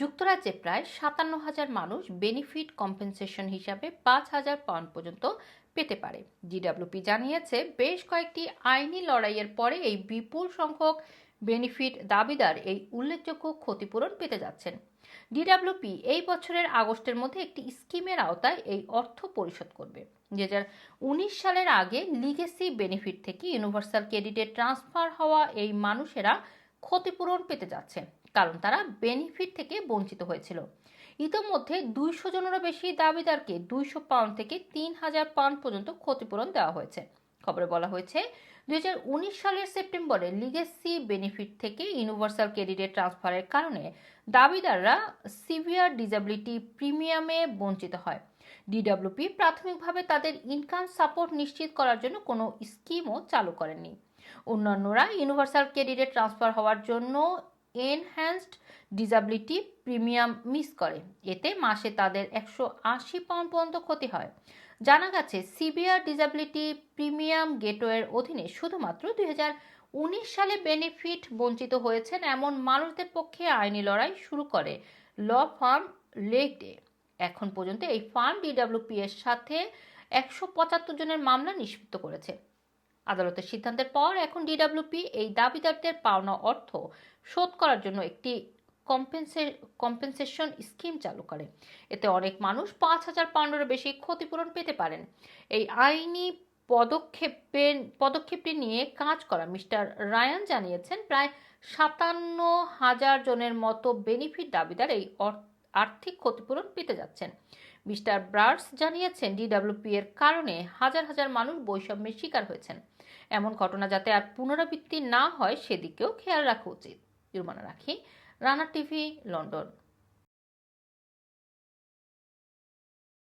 যুক্তরাজ্যে প্রায় সাতান্ন হাজার মানুষ বেনিফিট কম্পেনসেশন হিসাবে পাঁচ হাজার পাউন্ড পর্যন্ত পেতে পারে। জিডাব্লিউপি জানিয়েছে, বেশ কয়েকটি আইনি লড়াইয়ের পরে এই বিপুল সংখ্যক বেনিফিট দাবিদার এই উল্লেখযোগ্য ক্ষতিপূরণ পেতে যাচ্ছেন। ডিডাব্লিউপি এই বছরের আগস্টের মধ্যে একটি স্কিমের আওতায় এই অর্থ পরিশোধ করবে। দু হাজার উনিশ সালের আগে লিগেসি বেনিফিট থেকে ইউনিভার্সাল ক্রেডিটে ট্রান্সফার হওয়া এই মানুষেরা ক্ষতিপূরণ পেতে যাচ্ছে কারণ তারা বেনিফিট থেকে বঞ্চিত হয়েছিল। ইতোমধ্যে দুইশো জনেরও বেশি দাবিদারকে দুইশো পাউন্ড থেকে তিন হাজার পাউন্ড পর্যন্ত ক্ষতিপূরণ দেওয়া হয়েছে। খবরে বলা হয়েছে দু হাজার উনিশ সালের সেপ্টেম্বরে লিগেসি বেনিফিট থেকে ইউনিভার্সাল ক্রেডিটে ট্রান্সফারের কারণে দাবিদাররা সিভিয়ার ডিসেবিলিটি প্রিমিয়ামে বঞ্চিত হয়। ডিডব্লিউপি প্রাথমিকভাবে তাদের ইনকাম সাপোর্ট নিশ্চিত করার জন্য কোনো স্কিমও চালু করেনি অন্যান্যরা ইউনিভার্সাল ক্রেডিটে ট্রান্সফার হওয়ার জন্য এনহ্যান্সড ডিজাবিলিটি প্রিমিয়াম মিস করে। এতে মাসে তাদের একশো আশি পাউন্ড পর্যন্ত ক্ষতি হয়। জানা গেছে, সিভিয়ার ডিজাবিলিটি প্রিমিয়াম গেটওয়ের অধীনে শুধুমাত্র দুই উনিশ সালে বেনিফিট বঞ্চিত হয়েছেন এমন মানুষদের পক্ষে আইনি লড়াই শুরু করে ল ফার্ম লেক ডে এখন পর্যন্ত এই ফার্ম ডিডব্লিউপি এর সাথে একশো পঁচাত্তর জনের মামলা নিষ্পত্ত করেছে। আদালতের সিদ্ধান্তের পর এখন ডিডব্লিউপি এই দাবিদারদের পাওনা অর্থ শোধ করার জন্য একটি কম্পেনসে কম্পেনসেশন স্কিম চালু করে। এতে অনেক মানুষ পাঁচ হাজার পাউন্ডেরও বেশি ক্ষতিপূরণ পেতে পারেন। এই আইনি পদক্ষেপের, পদক্ষেপটি নিয়ে কাজ করা মিস্টার রায়ান জানিয়েছেন, প্রায় সাতান্ন হাজার জনের মতো বেনিফিট দাবিদার এই আর্থিক ক্ষতিপূরণ পেতে যাচ্ছেন। মিস্টার ব্রার্স জানিয়েছেন ডিডাব্লিউপি এর কারণে হাজার হাজার মানুষ বৈষম্যের শিকার হয়েছেন। এমন ঘটনা যাতে আর পুনরাবৃত্তি না হয়, সেদিকেও খেয়াল রাখা উচিত। জুরমানা রাখি, রানা টিভি, লন্ডন।